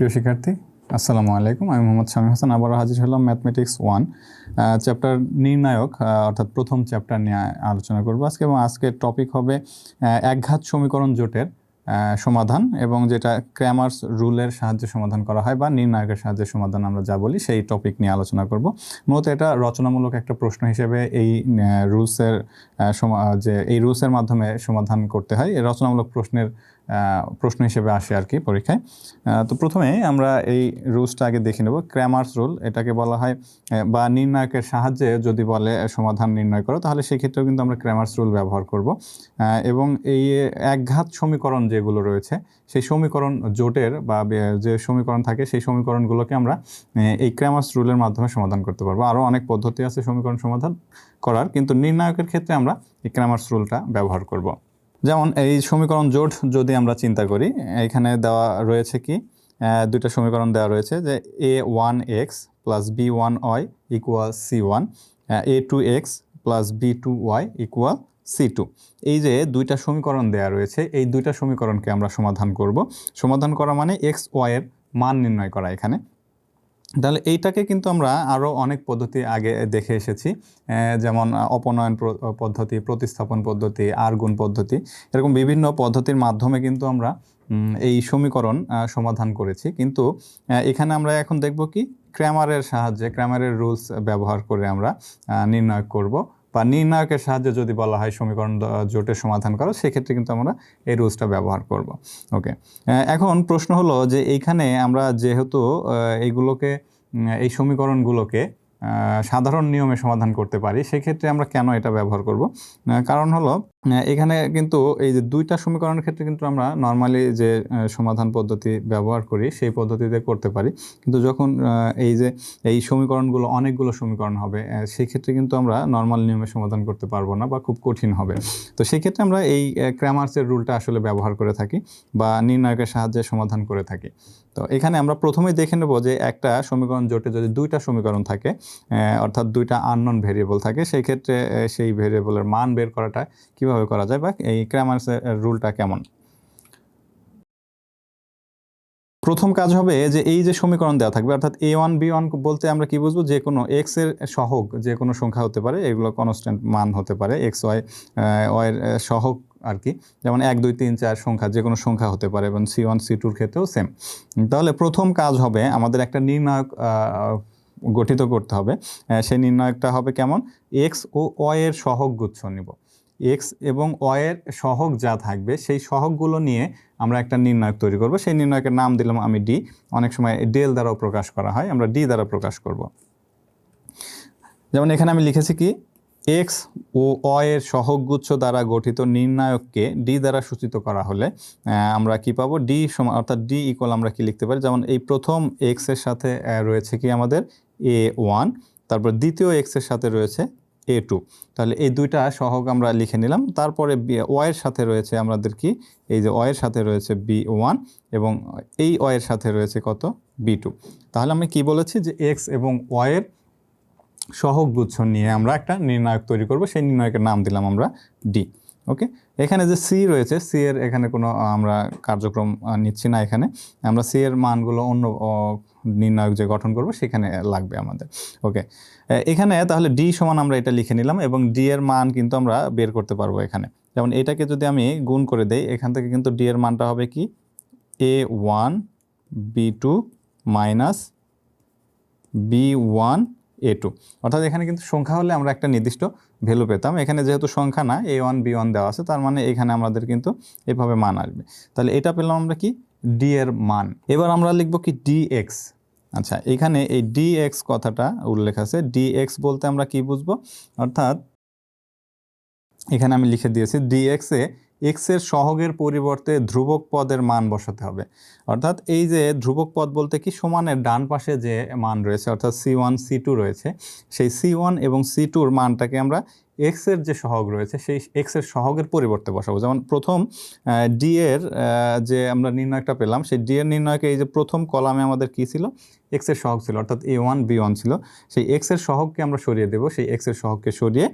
প্রিয় শিক্ষার্থী, আসসালামু আলাইকুম। আমি মোহাম্মদ শামী হাসান, আবারও হাজির হলাম ম্যাথমেটিক্স ওয়ান চ্যাপ্টার নির্ণায়ক অর্থাৎ প্রথম চ্যাপ্টার নিয়ে আলোচনা করব আজকে। এবং আজকের টপিক হবে একঘাত সমীকরণ জোটের সমাধান এবং যেটা ক্র্যামার্স রুলের সাহায্যে সমাধান করা হয় বা নির্ণায়কের সাহায্যে সমাধান আমরা যা বলি, সেই টপিক নিয়ে আলোচনা করব। মূলত এটা রচনামূলক একটা প্রশ্ন হিসেবে এই রুলসের যে এই রুলসের মাধ্যমে সমাধান করতে হয়। এই রচনামূলক প্রশ্নের প্রশ্ন হিসেবে আসে আর কি পরীক্ষায়। তো প্রথমে আমরা এই রুলসটা আগে দেখে নেব। ক্র্যামার্স রুল এটাকে বলা হয় বা নির্ণায়কের সাহায্যে যদি বলে সমাধান নির্ণয় করো, তাহলে সেক্ষেত্রেও কিন্তু আমরা ক্র্যামার্স রুল ব্যবহার করব। এবং এই একঘাত সমীকরণ যেগুলো রয়েছে, সেই সমীকরণ জোটের বা যে সমীকরণ থাকে, সেই সমীকরণগুলোকে আমরা এই ক্র্যামার্স রুলের মাধ্যমে সমাধান করতে পারব। আরও অনেক পদ্ধতি আছে সমীকরণ সমাধান করার, কিন্তু নির্ণায়কের ক্ষেত্রে আমরা এই ক্র্যামার্স রুলটা ব্যবহার করব। যেমন এই সমীকরণ জোট যদি আমরা চিন্তা করি, এখানে দেওয়া রয়েছে কি? দুইটা সমীকরণ দেওয়া রয়েছে যে A one X plus B one Y equal C one A two X plus B two Y equal C two এই যে দুইটা সমীকরণ দেওয়া রয়েছে, এই দুইটা সমীকরণকে আমরা সমাধান করব। সমাধান করা মানে এক্স ওয়াইয়ের মান নির্ণয় করা এখানে। তাহলে এইটাকে কিন্তু আমরা আরও অনেক পদ্ধতি আগে দেখে এসেছি যেমন অপনয়ন পদ্ধতি, প্রতিস্থাপন পদ্ধতি আরগুণ পদ্ধতি, এরকম বিভিন্ন পদ্ধতির মাধ্যমে কিন্তু আমরা এই সমীকরণ সমাধান করেছি। কিন্তু এখানে আমরা এখন দেখব কি? ক্র্যামারের সাহায্যে ক্র্যামারের রুলস ব্যবহার করে আমরা নির্ণয় করব। বা নির্ণায়কের সাহায্যে যদি বলা হয় সমীকরণ জোটের সমাধান করো, সেক্ষেত্রে কিন্তু আমরা এই রুলসটা ব্যবহার করব। ওকে এখন প্রশ্ন হলো যে এইখানে আমরা যেহেতু এইগুলোকে এই সমীকরণগুলোকে সাধারণ নিয়মে সমাধান করতে পারি, সেক্ষেত্রে আমরা কেন এটা ব্যবহার করব? কারণ হলো এখানে কিন্তু এই যে দুইটা সমীকরণের ক্ষেত্রে কিন্তু আমরা নর্মালি যে সমাধান পদ্ধতি ব্যবহার করি, সেই পদ্ধতিতে করতে পারি। কিন্তু যখন এই যে, এই সমীকরণগুলো অনেকগুলো সমীকরণ হবে সেই ক্ষেত্রে কিন্তু আমরা নর্মাল নিয়মে সমাধান করতে পারব না বা খুব কঠিন হবে। তো সেই ক্ষেত্রে আমরা এই ক্র্যামার্সের রুলটা আসলে ব্যবহার করে থাকি বা নির্ণায়কের সাহায্যে সমাধান করে থাকি। তো এখানে আমরা প্রথমেই দেখে নেব যে একটা সমীকরণ জোটে যদি দুইটা সমীকরণ থাকে অর্থাৎ দুইটা আননোন ভেরিয়েবল থাকে সেই ক্ষেত্রে সেই ভেরিয়েবলের মান বের করাটা কীভাবে করা যায় বা এই ক্র্যামার্সের রুলটা কেমন? প্রথম কাজ হবে যে এই যে সমীকরণ দেওয়া থাকবে, অর্থাৎ এ ওয়ান বি ওয়ান বলতে আমরা কি বুঝব? যে কোনো এক্সের সহগ, যে কোনো সংখ্যা হতে পারে, এগুলো কনস্ট্যান্ট মান হতে পারে এক্স ওয়াই ওয়াইয়ের সহগ আর কি যেমন এক, দুই, তিন, চার সংখ্যা, যে কোনো সংখ্যা হতে পারে, এবং সি ওয়ান সি টুর ক্ষেত্রেও সেম তাহলে প্রথম কাজ হবে, আমাদের একটা নির্ণায়ক গঠিত করতে হবে। সেই নির্ণায়কটা হবে কেমন? এক্স ও ওয়াই এর সহগ গুচ্ছ নিব। এক্স এবং ওয়াইয়ের সহগ যা থাকবে, সেই সহগগুলো নিয়ে আমরা একটা নির্ণায়ক তৈরি করব। সেই নির্ণায়কের নাম দিলাম আমি ডি। অনেক সময় ডেল দ্বারাও প্রকাশ করা হয়, আমরা ডি দ্বারা প্রকাশ করব। যেমন এখানে আমি লিখেছি কি, এক্স ও অ এর সহগুচ্ছ দ্বারা গঠিত নির্ণায়ককে ডি দ্বারা সূচিত করা হলে আমরা কি পাবো? ডি সমান, অর্থাৎ ডি ইকুয়াল আমরা কি লিখতে পারি? যেমন এই প্রথম এক্সের সাথে রয়েছে কি আমাদের? A one. তারপর দ্বিতীয় এক্সের সাথে রয়েছে এ টু তাহলে এই দুইটা সহগ আমরা লিখে নিলাম। তারপরে ওয়ের সাথে রয়েছে আমাদের কি? এই যে ওয়ের সাথে রয়েছে বি ওয়ান এবং এই ওয়ের সাথে রয়েছে কত? বি টু তাহলে আমি কি বলেছি যে এক্স এবং ওয়ের সহগ গুচ্ছ নিয়ে আমরা একটা নির্ণায়ক তৈরি করব। সেই নির্ণায়কের নাম দিলাম আমরা ডি ওকে এখানে যে সি রয়েছে সি এর এখানে কোনো আমরা কার্যক্রম নিচ্ছি না এখানে। আমরা সি এর মানগুলো অন্য নির্ণায়ক যে গঠন করব, সেখানে লাগবে আমাদের। ওকে এখানে তাহলে ডি সমান আমরা এটা লিখে নিলাম এবং ডি এর মান কিন্তু আমরা বের করতে পারব এখানে। যেমন এটাকে যদি আমি গুণ করে দেই, এখান থেকে কিন্তু ডি এর মানটা হবে কি? A one B two minus B one A two অর্থাৎ এখানে কিন্তু সংখ্যা হলে আমরা একটা নির্দিষ্ট ভ্যালু পেতাম। এখানে যেহেতু সংখ্যা না এ ওয়ান বি ওয়ান দেওয়া আছে, তার মানে এখানে আমাদের কিন্তু এভাবে মান আসবে। তাহলে এটা পেলাম আমরা কি? ডি এর মান। এবার আমরা লিখব কি? ডি এক্স আচ্ছা এখানে এই ডি এক্স কথাটা উল্লেখ আছে। ডি এক্স বলতে আমরা কি বুঝব? অর্থাৎ এখানে আমি লিখে দিয়েছি ডি এক্সে এক্সের সহগের পরিবর্তে ধ্রুবক পদের মান বসাতে হবে। অর্থাৎ এই যে ধ্রুবক পদ বলতে কি সমানের ডান পাশে যে মান রয়েছে, অর্থাৎ সি ওয়ান সি টু রয়েছে, সেই সি ওয়ান এবং সি টুর মানটাকে আমরা এক্সের যে সহগ রয়েছে, সেই এক্সের সহগের পরিবর্তে বসাবো। যেমন প্রথম ডি এর যে আমরা নির্ণয়টা পেলাম, সেই ডি এর নির্ণয়কে এই যে প্রথম কলামে আমাদের কি ছিল? এক্সের সহগ ছিল, অর্থাৎ এ ওয়ান বি ওয়ান ছিল। সেই এক্সের সহগকে আমরা সরিয়ে দেবো, সেই এক্সের সহগকে সরিয়ে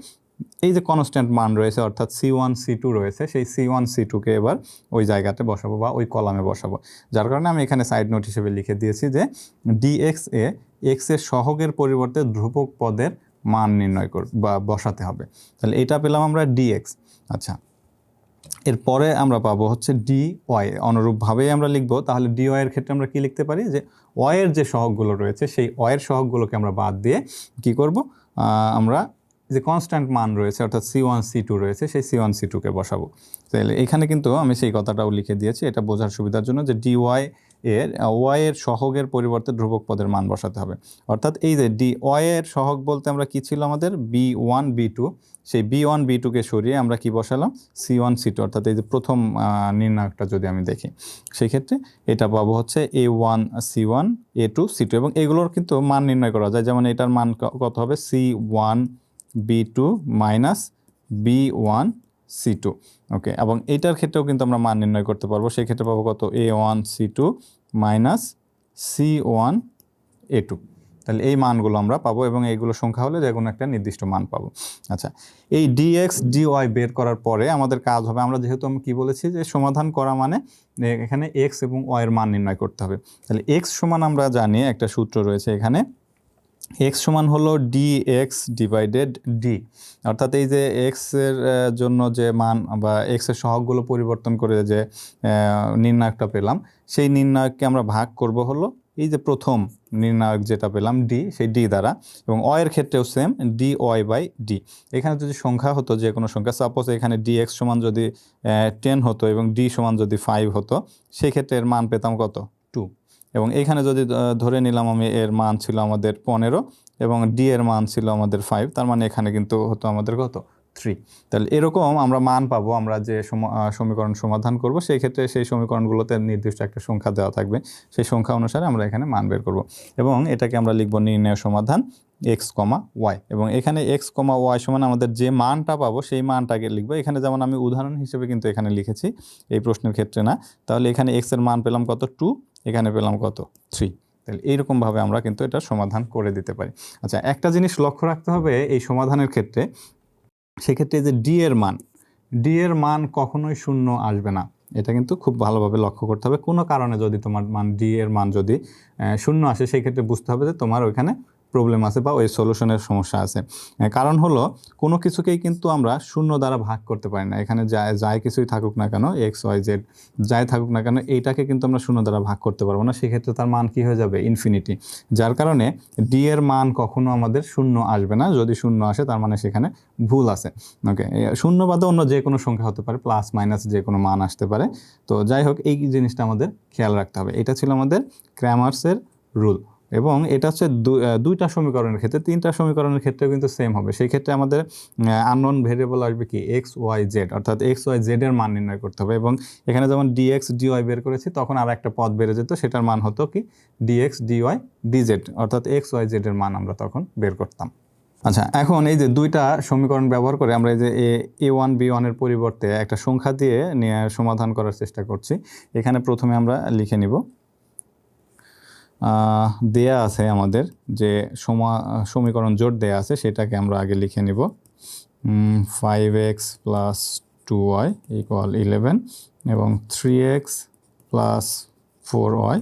এই যে কনস্ট্যান্ট মান রয়েছে, অর্থাৎ সি ওয়ান সি টু রয়েছে, সেই সি ওয়ান সি টুকে এবার ওই জায়গাতে বসাবো বা ওই কলামে বসাবো। যার কারণে আমি এখানে সাইড নোট হিসেবে লিখে দিয়েছি যে ডিএক্স এ এক্সের সহগের পরিবর্তে ধ্রুবক পদের মান নির্ণয় কর, বা বসাতে হবে। তাহলে এটা পেলাম আমরা ডিএক্স আচ্ছা এরপরে আমরা পাবো হচ্ছে ডি ওয়াই অনুরূপভাবেই আমরা লিখব, তাহলে ডি ওয়াই এর ক্ষেত্রে আমরা কি লিখতে পারি? যে ওয়ের যে সহগগুলো রয়েছে, সেই ওয়ের সহগগুলোকে আমরা বাদ দিয়ে কি করব? আমরা যে কনস্ট্যান্ট মান রয়েছে, অর্থাৎ সি ওয়ান সি টু রয়েছে, সেই সি ওয়ান সি টুকে বসাবো। তাহলে এখানে কিন্তু আমি সেই কথাটাও লিখে দিয়েছি, এটা বোঝার সুবিধার জন্য যে ডি ওয়াই এর ওয়াই এর সহগের পরিবর্তে ধ্রুবক পদের মান বসাতে হবে। অর্থাৎ এই যে ডি ওয়াই এর সহগ বলতে আমরা কি ছিল আমাদের? বি ওয়ান বি টু সেই বি ওয়ান বি টুকে সরিয়ে আমরা কি বসালাম? সি ওয়ান সি টু অর্থাৎ এই যে প্রথম নির্ণায়কটা যদি আমি দেখি সেই ক্ষেত্রে এটা পাবো হচ্ছে A one C one A two C two এবং এগুলোর কিন্তু মান নির্ণয় করা যায়। যেমন এটার মান কত হবে? C one B two minus B one C two okay এবং এইটার ক্ষেত্রেও কিন্তু আমরা মান নির্ণয় করতে পারব। সেই ক্ষেত্রে পাবো কত? A one C two minus C one A two তাহলে এই মানগুলো আমরা পাবো এবং এইগুলো সংখ্যা হলে যে কোনো একটা নির্দিষ্ট মান পাবো। আচ্ছা এই ডিএক্স ডিওয়াই বের করার পরে আমাদের কাজ হবে, আমরা যেহেতু আমি কী বলেছি যে সমাধান করা মানে এখানে এক্স এবং ওয়াই এর মান নির্ণয় করতে হবে। তাহলে এক্স সমান আমরা জানি, একটা সূত্র রয়েছে এখানে এক্স সমান হলো ডি এক্স ডিভাইডেড ডি অর্থাৎ এই যে এক্সের জন্য যে মান বা এক্সের সহগগুলো পরিবর্তন করে যে নির্ণায়কটা পেলাম, সেই নির্ণায়ককে আমরা ভাগ করব হলো এই যে প্রথম নির্ণায়ক যেটা পেলাম ডি সেই ডি দ্বারা। এবং অ এর ক্ষেত্রেও same D Y by D এখানে যদি সংখ্যা হতো যে কোনো সংখ্যা সাপোজ এখানে ডি এক্স সমান যদি টেন হতো এবং ডি সমান যদি ফাইভ হতো, সেই ক্ষেত্রে এর মান পেতাম কত? এবং এখানে যদি ধরে নিলাম আমি এর মান ছিল আমাদের পনেরো এবং ডি এর মান ছিল আমাদের ফাইভ তার মানে এখানে কিন্তু হতো আমাদের কত? থ্রি তাহলে এরকম আমরা মান পাবো, আমরা যে সমীকরণ সমাধান করব, সেই ক্ষেত্রে সেই সমীকরণগুলোতে নির্দিষ্ট একটা সংখ্যা দেওয়া থাকবে। সেই সংখ্যা অনুসারে আমরা এখানে মান বের করব। এবং এটাকে আমরা লিখব নির্ণয় সমাধান এক্স কমা ওয়াই এবং এখানে এক্স কমা ওয়াই সমান আমাদের যে মানটা পাবো, সেই মানটাকে লিখব। এখানে যেমন আমি উদাহরণ হিসেবে কিন্তু এখানে লিখেছি, এই প্রশ্নের ক্ষেত্রে না। তাহলে এখানে এক্সের মান পেলাম কত? টু এখানে পেলাম কত? থ্রি। তাহলে এইরকমভাবে আমরা কিন্তু এটা সমাধান করে দিতে পারি। আচ্ছা একটা জিনিস লক্ষ্য রাখতে হবে এই সমাধানের ক্ষেত্রে। সেক্ষেত্রে যে ডি এর মান ডি এর মান কখনোই শূন্য আসবে না। এটা কিন্তু খুব ভালোভাবে লক্ষ্য করতে হবে। কোনো কারণে যদি তোমার মান ডি এর মান যদি শূন্য আসে, সেই ক্ষেত্রে বুঝতে হবে যে তোমার ওইখানে প্রবলেম আছে বা ওই সলিউশনের সমস্যা আছে। কারণ হলো, কোনো কিছুকেই কিন্তু আমরা শূন্য দ্বারা ভাগ করতে পারি না। এখানে যাই যাই কিছুই থাকুক না কেন এক্স ওয়াই জেড যাই থাকুক না কেন, এইটাকে কিন্তু আমরা শূন্য দ্বারা ভাগ করতে পারব না। সেক্ষেত্রে তার মান কি হয়ে যাবে? ইনফিনিটি যার কারণে ডি এর মান কখনো আমাদের শূন্য আসবে না। যদি শূন্য আসে, তার মানে সেখানে ভুল আছে। ওকে শূন্য বাদে অন্য যে কোনো সংখ্যা হতে পারে প্লাস মাইনাস যে কোনো মান আসতে পারে। তো যাই হোক, এই জিনিসটা আমাদের খেয়াল রাখতে হবে। এটা ছিল আমাদের ক্র্যামার্সের রুল এবং এটা হচ্ছে দুইটা সমীকরণের ক্ষেত্রে, তিনটা সমীকরণের ক্ষেত্রেও কিন্তু সেম হবে। সেই ক্ষেত্রে আমাদের আননোন ভেরিয়েবল আসবে কি? এক্স ওয়াই জেড অর্থাৎ এক্স ওয়াই জেড এর মান নির্ণয় করতে হবে এবং এখানে যেমন ডিএক্স ডিওয়াই বের করেছি, তখন আর একটা পদ বেড়ে যেত, সেটার মান হতো কি? D x d y d z অর্থাৎ এক্স ওয়াই জেড এর মান আমরা তখন বের করতাম। আচ্ছা এখন এই যে দুইটা সমীকরণ ব্যবহার করে আমরা এই যে এ ওয়ান বি ওয়ানের পরিবর্তে একটা সংখ্যা দিয়ে সমাধান করার চেষ্টা করছি। এখানে প্রথমে আমরা লিখে নিব দেয়া আছে আমাদের যে সমা, সমীকরণ জোট দেয়া আছে, সেটাকে আমরা আগে লিখে নিব। Five X plus two Y equal eleven এবং three X plus four Y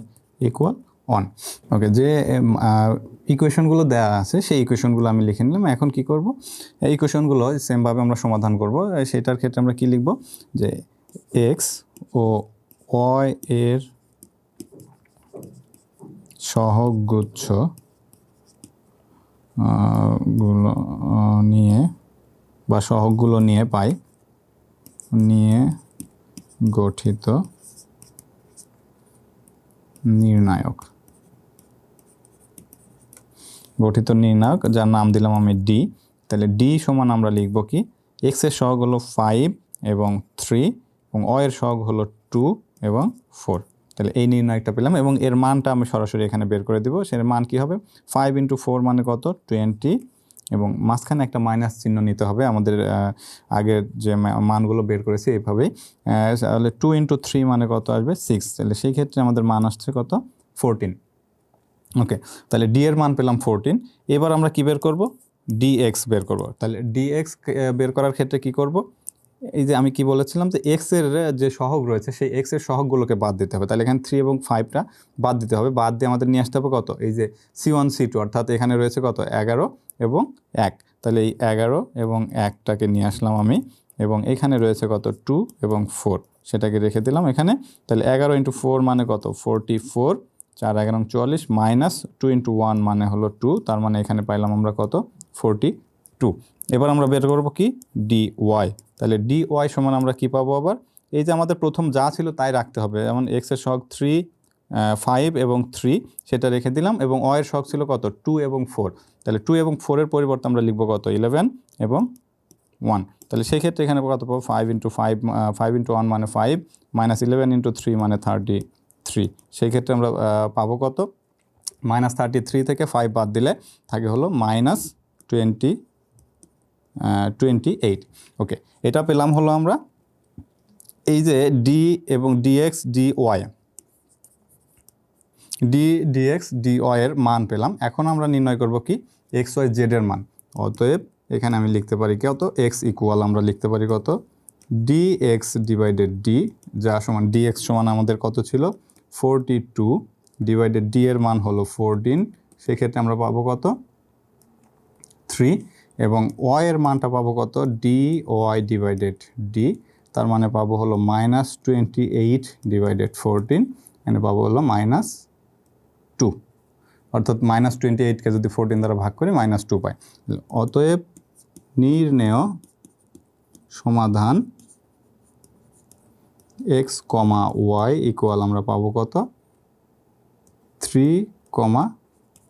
equal one okay যে ইকুয়েশনগুলো দেওয়া আছে, সেই ইকুয়েশনগুলো আমি লিখে নিলাম। এখন কি করব? এই ইকুয়েশনগুলো সেমভাবে আমরা সমাধান করব। সেটার ক্ষেত্রে আমরা কি লিখব? যে এক্স ও ওয়াই এর সহগুচ্ছগুলো নিয়ে বা সহগগুলো নিয়ে পাই, নিয়ে গঠিত নির্ণায়ক। গঠিত নির্ণায়ক, যার নাম দিলাম আমি ডি তাহলে ডি সমান আমরা লিখব কি? এক্সের সহগ হলো ফাইভ এবং থ্রি এবং অ এর সহগ হলো টু এবং ফোর তাহলে এই নির্ণায়কটা পেলাম এবং এর মানটা আমি সরাসরি এখানে বের করে দিব। সের মান কি হবে? ফাইভ ইন্টু ফোর মানে কত? টোয়েন্টি এবং মাঝখানে একটা মাইনাস চিহ্ন নিতে হবে। আমাদের আগের যে মানগুলো বের করেছি এইভাবেই। তাহলে টু ইন্টু থ্রি মানে কত আসবে? সিক্স তাহলে সেই ক্ষেত্রে আমাদের মান আসছে কত? ফোরটিন ওকে তাহলে ডি এর মান পেলাম ফোরটিন এবার আমরা কি বের করব? ডিএক্স বের করব। তাহলে ডিএক্স বের করার ক্ষেত্রে কি করব? এই যে আমি কি বলেছিলাম যে এক্সের যে সহগ রয়েছে, সেই এক্সের সহগগুলোকে বাদ দিতে হবে। তাহলে এখানে থ্রি এবং ফাইভটা বাদ দিতে হবে। বাদ দিয়ে আমাদের নিয়ে আসতে হবে কত? এই যে সি ওয়ান সি টু অর্থাৎ এখানে রয়েছে কত? এগারো এবং এক। তাহলে এই এগারো এবং একটাকে নিয়ে আসলাম আমি এবং এখানে রয়েছে কত? টু এবং ফোর সেটাকে রেখে দিলাম এখানে। তাহলে এগারো ইন্টু ফোর মানে কত? ফোরটি ফোর চার, এগারো চুয়াল্লিশ মাইনাস টু ইন্টু ওয়ান মানে হলো টু তার মানে এখানে পাইলাম আমরা কত? ফোরটি টু এবার আমরা বের করব কি? ডি ওয়াই তাহলে ডি ওয়াই সমান আমরা কি পাবো আবার? এই যে আমাদের প্রথম যা ছিল তাই রাখতে হবে। যেমন এক্সের শখ থ্রি ফাইভ এবং থ্রি সেটা রেখে দিলাম এবং অ এর শখ ছিল কত? টু এবং ফোর তাহলে টু এবং ফোরের পরিবর্তে আমরা লিখব কত? ইলেভেন এবং ওয়ান তাহলে সেই ক্ষেত্রে এখানে কত পাবো? Five into five five into one মানে five minus eleven into three মানে থার্টি থ্রি সেই ক্ষেত্রে আমরা পাবো কত? মাইনাস থার্টি থ্রি থেকে ফাইভ বাদ দিলে থাকে হলো minus twenty twenty eight okay এটা পেলাম হলো আমরা এই যে ডি এবং DX D Y D DX D Y এর মান পেলাম। এখন আমরা নির্ণয় করব কি? এক্স ওয়াই জেড এর মান। অতএব এখানে আমি লিখতে পারি কত? এক্স ইকুয়াল আমরা লিখতে পারি কত? ডি এক্স ডিভাইডেড ডি যা সমান ডি এক্স সমান আমাদের কত ছিল? ফোরটি টু ডিভাইডেড ডি এর মান হলো ফোরটিন সেক্ষেত্রে আমরা পাবো কত? থ্রি এবং ওয়াই এর মানটা পাবো কত? ডি ওয়াই ডিভাইডেড ডি তার মানে পাবো হলো minus twenty eight divided fourteen এখানে পাবো হলো মাইনাস টু অর্থাৎ মাইনাস টোয়েন্টি এইটকে যদি ফোরটিন দ্বারা ভাগ করি মাইনাস টু পাই। অতএব নির্ণেয় সমাধান এক্স কমা ওয়াই ইকুয়াল আমরা পাবো কত? থ্রি কমা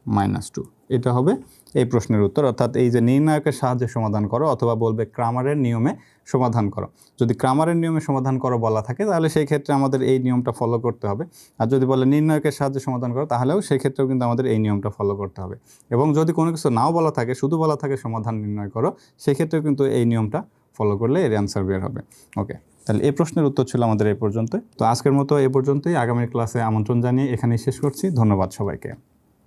মাইনাস টু এটা হবে এই প্রশ্নের উত্তর, অর্থাৎ এই যে নির্ণায়কের সাহায্যে সমাধান করো অথবা বলবে ক্রামারের নিয়মে সমাধান করো। যদি ক্রামারের নিয়মে সমাধান করো বলা থাকে, তাহলে সেই ক্ষেত্রে আমাদের এই নিয়মটা ফলো করতে হবে। আর যদি বলে নির্ণায়কের সাহায্যে সমাধান করো, তাহলেও সেই ক্ষেত্রেও কিন্তু আমাদের এই নিয়মটা ফলো করতে হবে। এবং যদি কোনো কিছু নাও বলা থাকে, শুধু বলা থাকে সমাধান নির্ণয় করো সেক্ষেত্রেও কিন্তু এই নিয়মটা ফলো করলে এর অ্যান্সার বের হবে। ওকে তাহলে এই প্রশ্নের উত্তর ছিল আমাদের এই পর্যন্ত তো আজকের মতো এই পর্যন্তই। আগামী ক্লাসে আমন্ত্রণ জানিয়ে এখানেই শেষ করছি। ধন্যবাদ সবাইকে।